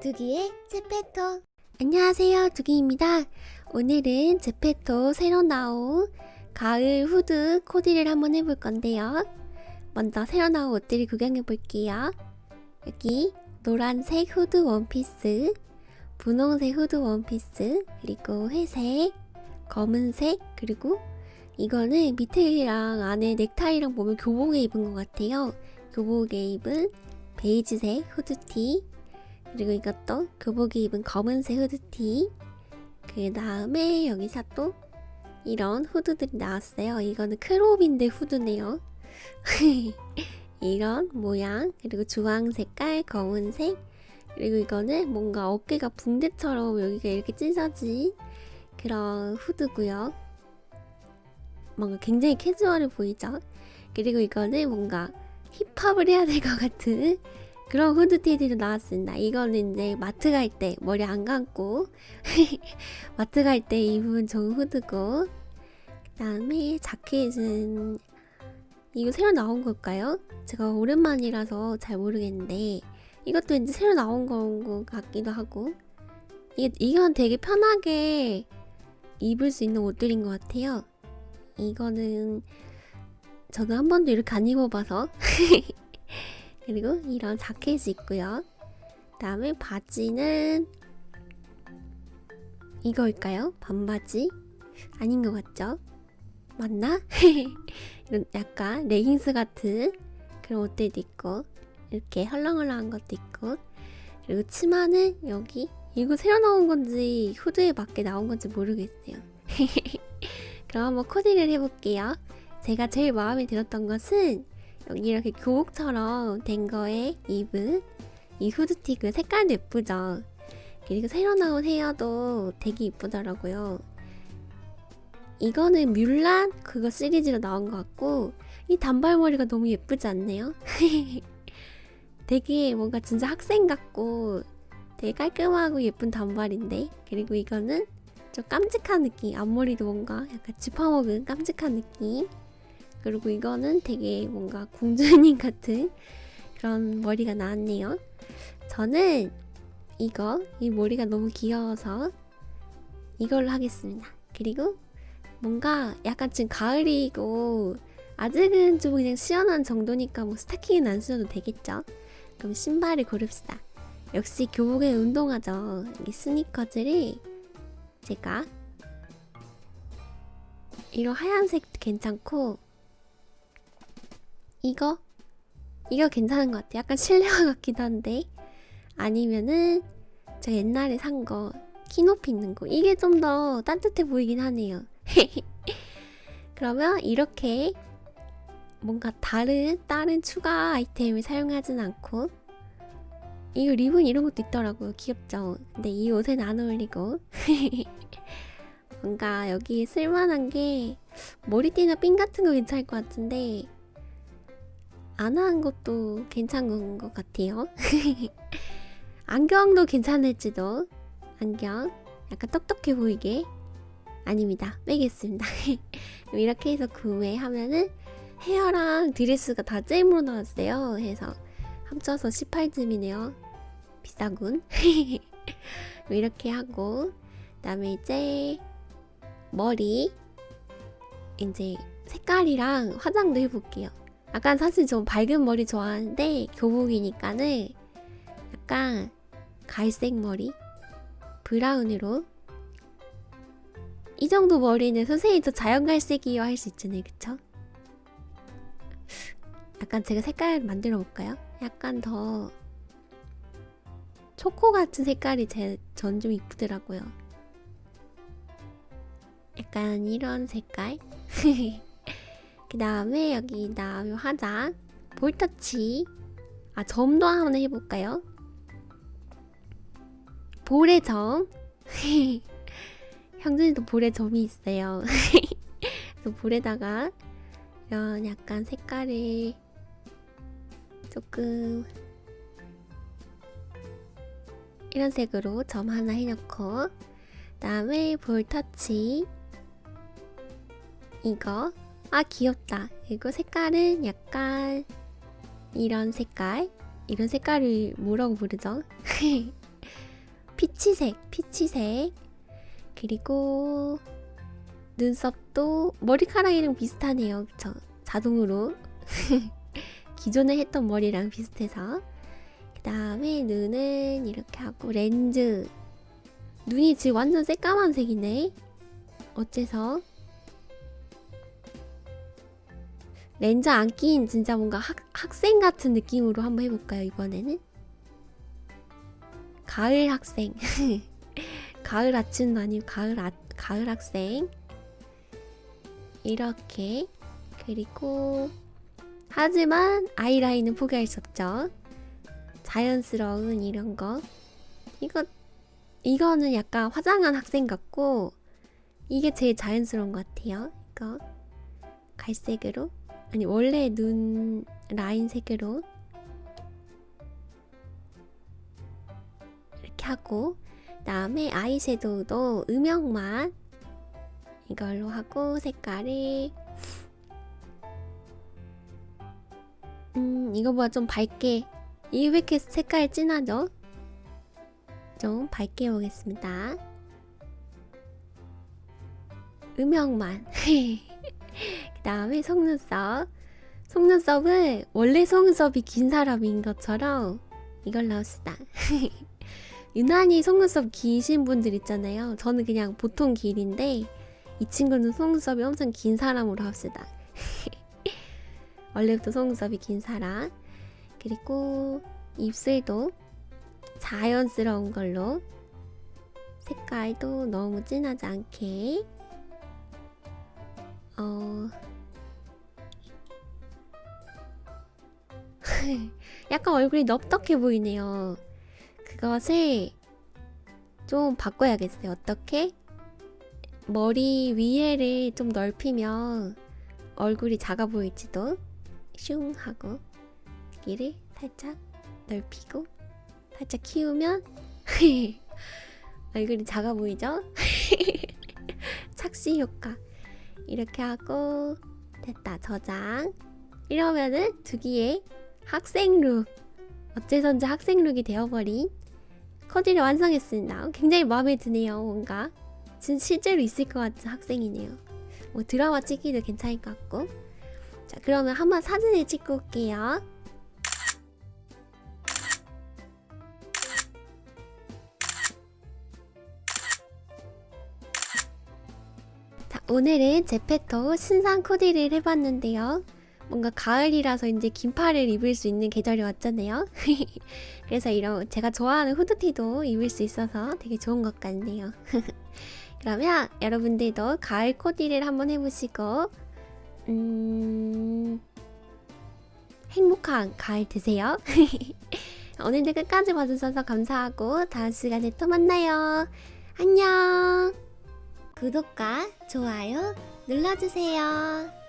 두기의 제페토 안녕하세요 두기입니다. 오늘은 제페토 새로 나온 가을 후드 코디를 한번 해볼 건데요. 먼저 새로 나온 옷들을 구경해 볼게요. 여기 노란색 후드 원피스 분홍색 후드 원피스 그리고 회색 검은색 그리고 이거는 밑에랑 안에 넥타이랑 보면 교복에 입은 것 같아요. 교복에 입은 베이지색 후드티 그리고 이것도 교복이 입은 검은색 후드티. 그 다음에 여기서 또 이런 후드들이 나왔어요. 이거는 크롭인데 후드네요. 이런 모양 그리고 주황 색깔 검은색 그리고 이거는 뭔가 어깨가 붕대처럼 여기가 이렇게 찢어진 그런 후드고요. 뭔가 굉장히 캐주얼해 보이죠? 그리고 이거는 뭔가 힙합을 해야 될 것 같은 그런 후드티들도 나왔습니다. 이거는 이제 마트 갈 때 머리 안 감고 마트 갈 때 입으면 좋은 후드고 그 다음에 자켓은 이거 새로 나온 걸까요? 제가 오랜만이라서 잘 모르겠는데 이것도 이제 새로 나온 건것 같기도 하고 이게 이건 되게 편하게 입을 수 있는 옷들인 것 같아요. 이거는 저도 한 번도 이렇게 안 입어봐서 그리고 이런 자켓이 있고요. 그다음에 바지는 이거일까요? 반바지? 아닌 것 같죠? 맞나? 이런 약간 레깅스 같은 그런 옷들도 있고 이렇게 헐렁헐렁한 것도 있고 그리고 치마는 여기 이거 새로 나온 건지 후드에 맞게 나온 건지 모르겠어요. 그럼 한번 코디를 해볼게요. 제가 제일 마음에 들었던 것은 여기 이렇게 교복처럼 된 거에 입은 이 후드티 그 색깔도 예쁘죠. 그리고 새로 나온 헤어도 되게 이쁘더라고요. 이거는 뮬란 그거 시리즈로 나온 것 같고 이 단발머리가 너무 예쁘지 않네요? 되게 뭔가 진짜 학생 같고 되게 깔끔하고 예쁜 단발인데 그리고 이거는 좀 깜찍한 느낌 앞머리도 뭔가 약간 쥐파먹은 깜찍한 느낌 그리고 이거는 되게 뭔가 공주님 같은 그런 머리가 나왔네요. 저는 이거, 이 머리가 너무 귀여워서 이걸로 하겠습니다. 그리고 뭔가 약간 지금 가을이고 아직은 좀 그냥 시원한 정도니까 뭐 스타킹은 안 신어도 되겠죠? 그럼 신발을 고릅시다. 역시 교복에 운동하죠. 이 스니커즈를 제가 이런 하얀색 괜찮고 이거? 이거 괜찮은 것 같아. 약간 실내화 같기도 한데. 아니면은 제가 옛날에 산 거 키높이 있는 거. 이게 좀 더 따뜻해 보이긴 하네요. 그러면 이렇게 뭔가 다른 다른 추가 아이템을 사용하진 않고 이거 리본 이런 것도 있더라고요. 귀엽죠? 근데 이 옷엔 안 어울리고 뭔가 여기 쓸만한 게 머리띠나 핀 같은 거 괜찮을 것 같은데 안한 것도 괜찮은 것 같아요. 안경도 괜찮을지도. 안경. 약간 똑똑해 보이게. 아닙니다. 빼겠습니다. 이렇게 해서 구매하면은 헤어랑 드레스가 다 잼으로 나왔어요. 해서 합쳐서 18쯤이네요. 비싸군. 이렇게 하고 그다음에 이제 머리 이제 색깔이랑 화장도 해볼게요. 약간 사실 좀 밝은 머리 좋아하는데 교복이니까는 약간 갈색 머리? 브라운으로? 이 정도 머리는 선생님이 또 자연갈색이요 할 수 있잖아요. 그쵸? 약간 제가 색깔 만들어 볼까요? 약간 더 초코 같은 색깔이 제 전 좀 이쁘더라고요. 약간 이런 색깔 그 다음에 여기 나요 화장 볼터치. 아 점도 한번 해볼까요? 볼의 점. 형준이도 볼에 점이 있어요. 그래서 볼에다가 이런 약간 색깔을 조금 이런 색으로 점 하나 해놓고 그다음에 볼터치. 이거 아 귀엽다 이거 색깔은 약간 이런 색깔 이런 색깔을 뭐라고 부르죠? 피치색, 피치색. 그리고 눈썹도 머리카락이랑 비슷하네요. 그쵸? 자동으로. 기존에 했던 머리랑 비슷해서. 그 다음에 눈은 이렇게 하고 렌즈. 눈이 지금 완전 새까만색이네. 어째서? 렌즈 안 끼인 진짜 뭔가 학, 학생 같은 느낌으로 한번 해볼까요, 이번에는? 가을 학생. 가을 아침도 아니고 가을, 아, 가을 학생. 이렇게. 그리고, 하지만 아이라인은 포기할 수 없죠. 자연스러운 이런 거. 이거, 이거는 약간 화장한 학생 같고, 이게 제일 자연스러운 것 같아요. 이거. 갈색으로. 아니 원래 눈 라인 색으로 이렇게 하고 그다음에 아이섀도우도 음영만 이걸로 하고 색깔을 음 이거보다 좀 밝게 이게 왜 이렇게 색깔 진하죠? 좀 밝게 보겠습니다. 음영만 그 다음에 속눈썹. 속눈썹은 원래 속눈썹이 긴 사람인 것처럼 이걸 넣읍시다. 유난히 속눈썹 기신 분들 있잖아요. 저는 그냥 보통 길인데 이 친구는 속눈썹이 엄청 긴 사람으로 합시다. 원래부터 속눈썹이 긴 사람. 그리고 입술도 자연스러운 걸로 색깔도 너무 진하지 않게 어 약간 얼굴이 넙떡해 보이네요. 그것을 좀 바꿔야겠어요. 어떻게? 머리 위에를 좀 넓히면 얼굴이 작아 보일지도 슝 하고 여기를 살짝 넓히고 살짝 키우면 얼굴이 작아 보이죠? 착시 효과 이렇게 하고 됐다 저장 이러면은 두기의 학생 룩. 어째선지 학생 룩이 되어버린 커디를 완성했습니다. 굉장히 마음에 드네요 뭔가. 진짜 실제로 있을 것 같은 학생이네요. 뭐 드라마 찍기도 괜찮을 것 같고. 자 그러면 한번 사진을 찍고 올게요. 자, 오늘은 제페토 신상 코디를 해봤는데요. 뭔가 가을이라서 이제 긴팔을 입을 수 있는 계절이 왔잖아요. 그래서 이런 제가 좋아하는 후드티도 입을 수 있어서 되게 좋은 것 같네요. 그러면 여러분들도 가을 코디를 한번 해보시고, 음, 행복한 가을 되세요. 오늘도 끝까지 봐주셔서 감사하고 다음 시간에 또 만나요. 안녕. 구독과 좋아요 눌러주세요.